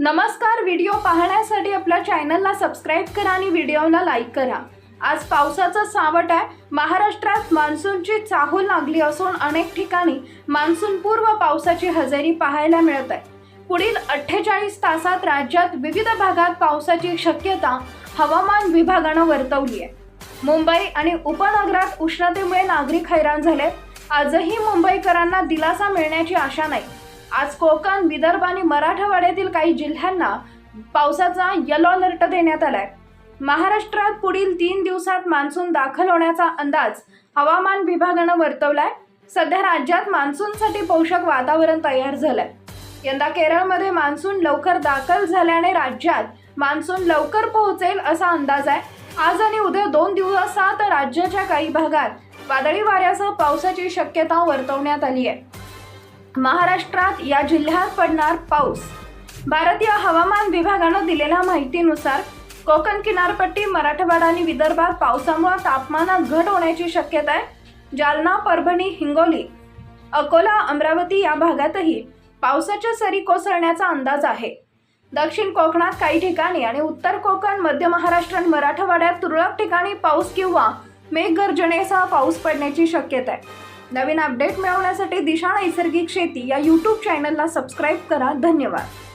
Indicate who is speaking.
Speaker 1: नमस्कार व्हिडिओ पाहण्यासाठी आपल्या चॅनलला सबस्क्राईब करा आणि व्हिडिओला लाईक करा. आज पावसाचं सावट आहे. महाराष्ट्रात मान्सूनची चाहूल लागली असून अनेक ठिकाणी मान्सूनपूर्व पावसाची हजेरी पाहायला मिळत आहे. पुढील अठ्ठेचाळीस तासात राज्यात विविध भागात पावसाची शक्यता हवामान विभागानं वर्तवली आहे. मुंबई आणि उपनगरात उष्णतेमुळे नागरिक हैराण झाले आजही मुंबईकरांना दिलासा मिळण्याची आशा नाही. आज कोकण विदर्भ आणि मराठवाड्यातील काही जिल्ह्यांना पावसाचा यलो अलर्ट देण्यात आलाय. महाराष्ट्रात पुढील तीन दिवसात मान्सून दाखल होण्याचा अंदाज हवामान विभागानं वर्तवलाय. सध्या राज्यात मान्सूनसाठी पोषक वातावरण तयार झालंय. यंदा केरळमध्ये मान्सून लवकर दाखल झाल्याने राज्यात मान्सून लवकर पोहोचेल असा अंदाज आहे. आज आणि उद्या दोन दिवसात राज्याच्या काही भागात वादळी वाऱ्यासह पावसाची शक्यता वर्तवण्यात आली आहे. महाराष्ट्रात या जिल्ह्यात पडणार पाऊस. भारतीय हवामान विभागानं दिलेल्या माहितीनुसार कोकण किनारपट्टी मराठवाडा आणि विदर्भात पावसामुळे तापमानात घट होण्याची शक्यता आहे. जालना परभणी हिंगोली अकोला अमरावती या भागातही पावसाच्या सरी कोसळण्याचा अंदाज आहे. दक्षिण कोकणात काही ठिकाणी आणि उत्तर कोकण मध्य महाराष्ट्र आणि मराठवाड्यात तुरळक ठिकाणी पाऊस किंवा मेघगर्जनेसह पाऊस पडण्याची शक्यता आहे. नवीन अपडेट मिळवण्यासाठी दिशा नैसर्गिक शेती या यूट्यूब चॅनलला सबस्क्राईब करा. धन्यवाद.